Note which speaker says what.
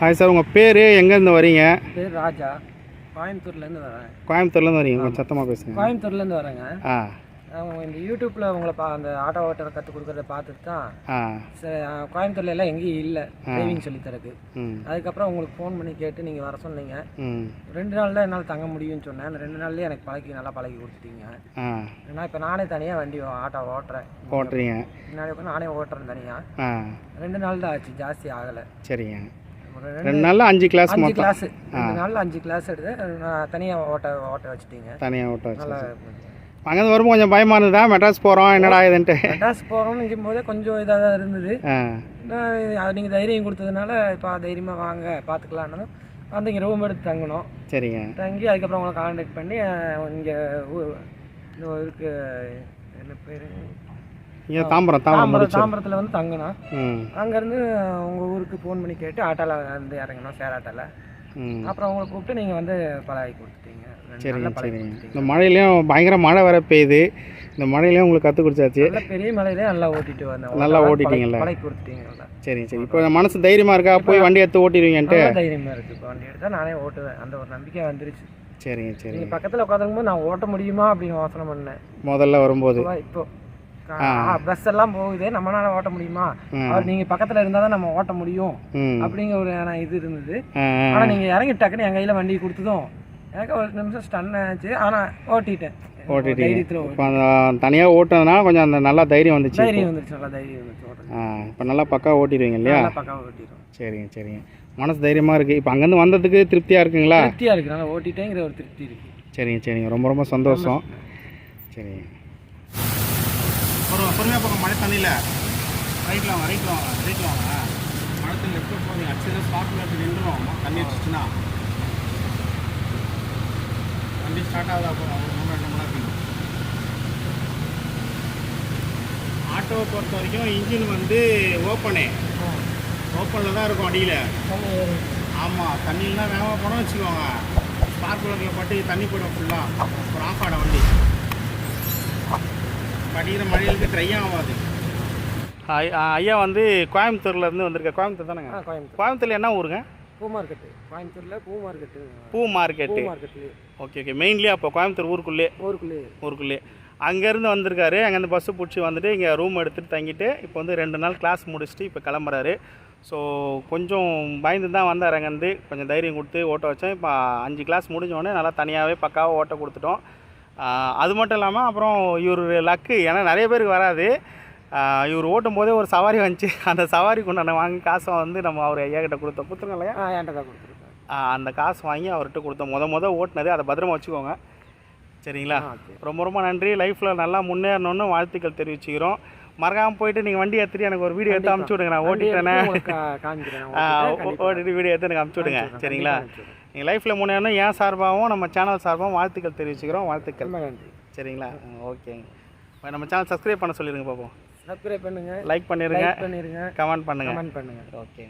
Speaker 1: Hi sir உங்கள் பேர் எங்கேருந்து வரீங்க?
Speaker 2: பேர் ராஜா. கோயம்புத்தூர்லேருந்து வரேன்.
Speaker 1: கோயம்புத்தூர்லேருந்து வரீங்க கொஞ்சம் சத்தமாக பேசுங்க.
Speaker 2: கோயம்புத்தூர்லேருந்து வரேங்க.
Speaker 1: ஆ.
Speaker 2: இந்த யூடியூப்பில் உங்களை பா அந்த ஆட்டோ ஓட்டரை கற்றுக் கொடுக்குறத பார்த்துட்டு தான் சரி கோயம்புத்தூர்ல எல்லாம் எங்கேயும் இல்லை. டிரைவிங் சொல்லித்தரக்கு அதுக்கப்புறம் உங்களுக்கு ஃபோன் பண்ணி கேட்டு நீங்கள் வர சொன்னீங்க. ரெண்டு நாள் தான் என்னால் தங்க முடியும்னு சொன்னேன். அந்த ரெண்டு நாள்லேயே எனக்கு பழகி நல்லா பழகி கொடுத்துட்டீங்க. நான் இப்போ நானே தனியாக வண்டி ஆட்டோ ஓட்டுறேன்.
Speaker 1: ஓட்டுறீங்க.
Speaker 2: முன்னாடி நானே ஓட்டுறேன் தனியாக ரெண்டு நாள் தான் ஆச்சு ஜாஸ்தி ஆகலை.
Speaker 1: சரிங்க.
Speaker 2: ரெண்டு
Speaker 1: நாளில் அஞ்சு கிளாஸ்
Speaker 2: அஞ்சு
Speaker 1: மொத்தம்.
Speaker 2: கிளாஸ் ரெண்டு நாளில் அஞ்சு கிளாஸ் எடுத்து நான் தனியாக ஓட்ட ஓட்ட வச்சுட்டீங்க.
Speaker 1: தனியாக ஓட்ட வச்சு
Speaker 2: நல்லா
Speaker 1: அங்கேருந்து வரும்போது கொஞ்சம் பயமாக இருந்ததா? மெட்ராஸ் போகிறோம் என்னடா இதுன்ட்டு.
Speaker 2: மெட்ராஸ் போகிறோம்னு போதே கொஞ்சம் இதாக தான் இருந்தது. அது நீங்கள் தைரியம் கொடுத்ததுனால இப்போ தைரியமாக வாங்க பார்த்துக்கலான்னு வந்து இங்கே ரூம் எடுத்து தங்கணும்
Speaker 1: சரிங்க.
Speaker 2: தங்கி அதுக்கப்புறம் உங்களை கான்டாக்ட் பண்ணி இங்கே இந்த ஊருக்கு என்ன பேர்?
Speaker 1: இங்கே தாம்பரம் தாம்பரம்
Speaker 2: தாம்பரத்தில் வந்து தங்கணும்
Speaker 1: ம்.
Speaker 2: அங்கேருந்து உங்கள் ஊருக்கு ஃபோன் பண்ணி கேட்டு ஆட்டோவில் வந்து இறங்கணும் சேர் ஆட்டோவில் அப்புறம் உங்களை கூப்பிட்டு நீங்கள் வந்து பழகி கொடுத்துட்டீங்க.
Speaker 1: சரிங்க சரிங்க. இந்த மழையிலையும் பயங்கர மழை வர பெய்யுது. இந்த மழையிலையும் உங்களுக்கு கற்றுக் கொடுத்தாச்சு.
Speaker 2: பெரிய மலையிலே நல்லா ஓட்டிட்டு வந்தேன்.
Speaker 1: நல்லா ஓட்டிட்டீங்கல்ல?
Speaker 2: பழகி கொடுத்துட்டீங்க
Speaker 1: சரிங்க சரி இப்போ மனசு தைரியமாக இருக்கா? போய் வண்டி எடுத்து ஓட்டிடுவீங்கன்ட்டு?
Speaker 2: தைரியமாக இருக்குது இப்போ வண்டி எடுத்தால் நானே ஓட்டுவேன். அந்த ஒரு நம்பிக்கை வந்துருச்சு.
Speaker 1: சரிங்க
Speaker 2: நீங்கள் பக்கத்தில் உட்காந்துருக்கும் போது நான் ஓட்ட முடியுமா அப்படின்னு யோசனை பண்ணேன்.
Speaker 1: முதல்ல வரும்போது.
Speaker 2: இப்போ. பஸ் எல்லாம் போகுது நம்மளால ஓட்ட முடியுமா. அவர் நீங்கள் பக்கத்தில் இருந்தால் தான் நம்ம ஓட்ட முடியும். அப்படிங்கிற ஒரு இது இருந்தது.
Speaker 1: ஆ ஆ.
Speaker 2: ஆனால் நீங்கள் இறங்கி டக்குன்னு என் கையில் வண்டி கொடுத்ததும் எனக்கு ஒரு நிமிஷம் ஸ்டன் ஆச்சு. ஆனால் ஓட்டிட்டேன்.
Speaker 1: ஓட்டிட்டீங்க. தனியாக ஓட்டுனதுனால கொஞ்சம் அந்த நல்லா தைரியம் வந்துச்சு
Speaker 2: தைரியம் வந்துருச்சு நல்லா தைரியம் வந்துச்சு
Speaker 1: ஆ இப்போ நல்லா பக்கா ஓட்டிடுவீங்க இல்லையா?
Speaker 2: நல்லா பக்காவாக ஓட்டிடும்
Speaker 1: சரிங்க சரிங்க. மனசு தைரியமாக இருக்குது இப்போ அங்கேருந்து வந்ததுக்கு திருப்தியாக இருக்குங்களா?
Speaker 2: திருப்தியாக இருக்குது நல்லா ஓட்டிட்டேங்கிற ஒரு திருப்தி இருக்குது
Speaker 1: சரிங்க சரிங்க. ரொம்ப ரொம்ப சந்தோஷம். சரிங்க. பொறுமை பொறுமையாக போங்க மழை தண்ணியில். ரைட்டில் வாங்க ரைட்டில் வாங்க ரைட்டில் வாங்க மழை தண்ணி எப்படி போகுது? அடிச்சது ஸ்பாட்டில் அப்படி நின்றுடும் தண்ணி அடிச்சிச்சுன்னா வண்டி ஸ்டார்ட் ஆகுதா? போகிறோம் ஒரு மூணு ரெண்டு மணி நேரம் ஆட்டோவை பொறுத்த வரைக்கும் இன்ஜின் வந்து ஓப்பனு ஓப்பனில் தான் இருக்கும் அடியில்.
Speaker 2: ஆமாம் தண்ணியில்
Speaker 1: ஆமாம் வேகமாக போனோம் வச்சுக்கோங்க ஸ்பார்க் பிளக்கில் பட்டு தண்ணி போயிடும் ஃபுல்லாக ஒரு ஆஃப் ஆட வண்டி படிக்கிற மழைகளுக்கு ட்ரை ஆகாது. ஐயா வந்து கோயம்புத்தூர்லேருந்து வந்திருக்க கோயம்புத்தூர் தானேங்க?
Speaker 2: ஆ கோயம்புத்தூர்.
Speaker 1: கோயம்புத்தூர்ல என்ன ஊருங்க?
Speaker 2: பூ மார்க்கெட்டு. கோயம்புத்தூரில் பூ மார்க்கெட்டு.
Speaker 1: பூ
Speaker 2: பூ
Speaker 1: market
Speaker 2: market
Speaker 1: okay okay. Mainly அப்போ கோயம்புத்தூர் ஊருக்குள்ளே.
Speaker 2: ஊருக்குள்ளே.
Speaker 1: ஊருக்குள்ளே. அங்கேருந்து வந்திருக்காரு. அங்கேருந்து பஸ்ஸு பிடிச்சி வந்துட்டு இங்கே ரூம் எடுத்துகிட்டு தங்கிட்டு இப்போ வந்து ரெண்டு நாள் கிளாஸ் முடிச்சுட்டு இப்போ கிளம்புறாரு. ஸோ கொஞ்சம் பயந்து தான் வந்தார் அங்கேருந்து கொஞ்சம் தைரியம் கொடுத்து ஓட்ட வச்சேன். இப்போ அஞ்சு கிளாஸ் முடிஞ்சோடனே நல்லா தனியாகவே பக்காவாக ஓட்ட கொடுத்துட்டோம். அது மட்டும் இல்லாமல் அப்புறம் இவர் லக்கு ஏன்னா நிறைய பேருக்கு வராது. இவர் ஓட்டும் போதே ஒரு சவாரி வந்துச்சு. அந்த சவாரிக்கு உண்டான வாங்கி காசை வந்து நம்ம அவர் ஐயா கிட்ட கொடுத்தோம் கொடுத்துருங்க இல்லையா?
Speaker 2: என்கிட்ட தான்
Speaker 1: ஆஹ் அந்த காசு வாங்கி அவர்கிட்ட கொடுத்தோம் முத முத ஓட்டுனது. அதை பத்திரமா வச்சுக்கோங்க. சரிங்களா? ரொம்ப ரொம்ப நன்றி. லைஃப்பில் நல்லா முன்னேறணும்னு வாழ்த்துக்கள் தெரிவிச்சுக்கிறோம். மறக்காமல் போயிட்டு நீங்கள் வண்டி எடுத்துட்டு எனக்கு ஒரு வீடியோ எடுத்து அமுச்சு விடுங்க. நான் ஓட்டிட்டேனே. ஓட்டிட்டு வீடியோ எடுத்து எனக்கு அமுச்சு விடுங்க. சரிங்களா? நீங்கள் லைஃப்பில் முன்னேறணும் என் சார்பாகவும் நம்ம சேனல் சார்பாகவும் வாழ்த்துக்கள் தெரிவிச்சுக்கிறோம். வாழ்த்துக்கள்.
Speaker 2: நன்றி.
Speaker 1: சரிங்களா? ஓகேங்க நம்ம சேனல் சப்ஸ்கிரைப் பண்ண சொல்லிடுங்க பார்ப்போம்
Speaker 2: சப்ஸ்கிரைப் பண்ணுங்க.
Speaker 1: லைக் பண்ணிடுங்க
Speaker 2: லைக் பண்ணிருங்க.
Speaker 1: கமெண்ட் பண்ணுங்கள்
Speaker 2: கமெண்ட் பண்ணுங்க.
Speaker 1: ஓகே